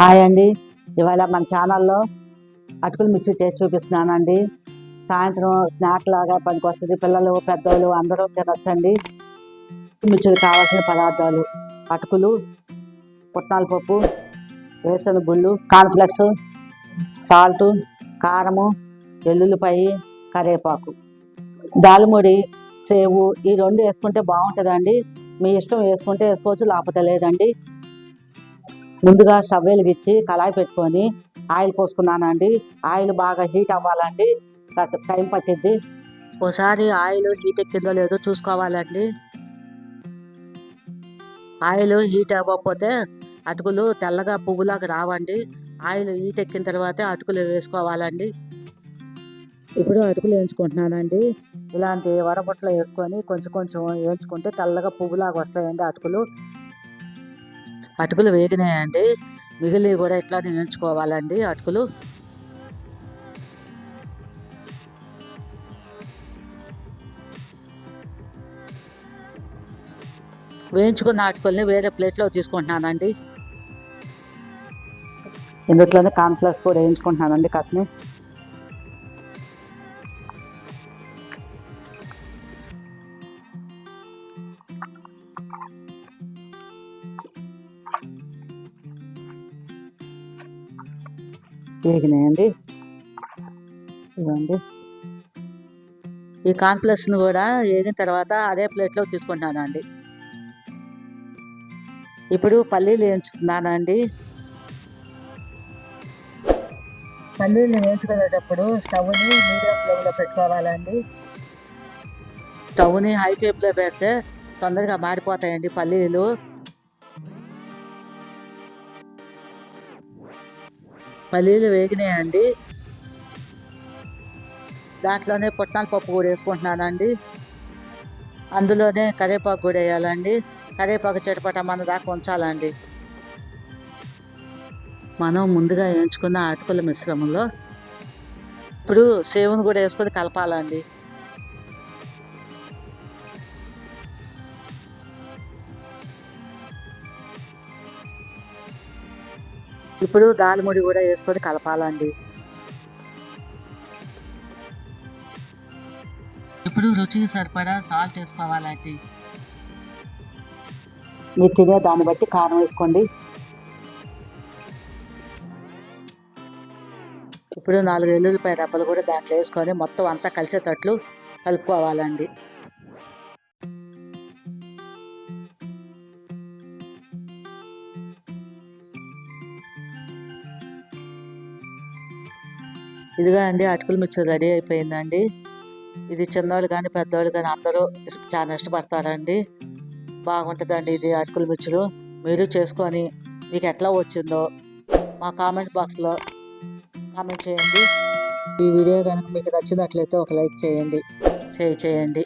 Hi అండి. ఇవాళ మన ఛానల్లో అటుకులు మిర్చి చేసి చూపిస్తున్నానండి. సాయంత్రం స్నాక్ లాగా పనికొస్తుంది. పిల్లలు పెద్దోళ్ళు అందరూ తినొచ్చండి. మిర్చికి కావాల్సిన పదార్థాలు అటుకులు పుట్నాల పప్పు వేసిన గుళ్ళు కాన్ఫ్లెక్స్ సాల్ట్ కారము వెల్లుల్లిపాయి కరివేపాకు. దాల్ముడి సేవు ఈ రెండు వేసుకుంటే బాగుంటుందండి. మీ ఇష్టం వేసుకుంటే వేసుకోవచ్చు లేకపోతే లేదండి. ముందుగా స్టవ్ వెలిగించి కళాయి పెట్టుకొని ఆయిల్ పోసుకున్నానండి. ఆయిల్ బాగా హీట్ అవ్వాలండి. కాసేపు టైం పట్టిద్ది. ఒకసారి ఆయిల్ హీట్ ఎక్కిందో లేదో చూసుకోవాలండి. ఆయిల్ హీట్ అవ్వకపోతే అటుకులు తెల్లగా పువ్వులాగా రావండి. ఆయిల్ హీట్ ఎక్కిన తర్వాతే అటుకులు వేసుకోవాలండి. ఇప్పుడు అటుకులు వేయించుకుంటున్నానండి. ఇలాంటి వడబొట్టలు వేసుకొని కొంచెం కొంచెం వేయించుకుంటే తెల్లగా పువ్వులాగా వస్తాయండి అటుకులు. అటుకులు వేగినాయండి. మిగిలి కూడా ఇట్లానే వేయించుకోవాలండి అటుకులు. వేయించుకున్న అటుకుల్ని వేరే ప్లేట్లో తీసుకుంటున్నానండి. ఇందులోనే కాన్ఫ్లెక్స్ కూడా వేయించుకుంటున్నానండి కట్ని. వేగినాయండి ఇవ్వండి ఈ కాన్ఫ్లెక్స్ని కూడా వేగిన తర్వాత అదే ప్లేట్లో తీసుకుంటానండి ఇప్పుడు పల్లీలు వేయించుతున్నానండి. పల్లీలు వేయించుకునేటప్పుడు స్టవ్ని మీడియం ఫ్లేమ్లో పెట్టుకోవాలండి. స్టవ్ని హై ఫ్లేమ్లో పెడితే తొందరగా మాడిపోతాయండి పల్లీలు. పల్లీలు వేగినాయండి. దాంట్లోనే పుట్నాల పప్పు కూడా వేసుకుంటున్నానండి. అందులోనే కరివేపాకు కూడా వేయాలండి. కరివేపాకు చిటపట మన దాకా ఉంచాలండి. మనం ముందుగా వేయించుకున్న అటుకుల మిశ్రమంలో ఇప్పుడు సేవును కూడా వేసుకొని కలపాలండి. ఇప్పుడు దాల్ముడి కూడా వేసుకొని కలపాలండి. ఇప్పుడు రుచికి సరిపడా సాల్ట్ వేసుకోవాలండి. మీరు తినే దాన్ని బట్టి కారం వేసుకోండి. ఇప్పుడు నాలుగు వెల్లుల్లిపాయ రెబ్బలు కూడా దాంట్లో వేసుకొని మొత్తం అంతా కలిసేటట్లు కలుపుకోవాలండి. ఇదిగా అండి అటుకుల మిక్చర్ రెడీ అయిపోయిందండి. ఇది చిన్నవాళ్ళు కానీ పెద్దవాళ్ళు కానీ అందరూ చాలా ఇష్టపడతారండి. బాగుంటుందండి ఇది అటుకుల మిర్చులు మీరు చేసుకొని మీకు ఎట్లా వచ్చిందో మా కామెంట్ బాక్స్లో కామెంట్ చేయండి. ఈ వీడియో కనుక మీకు నచ్చినట్లయితే ఒక లైక్ చేయండి షేర్ చేయండి.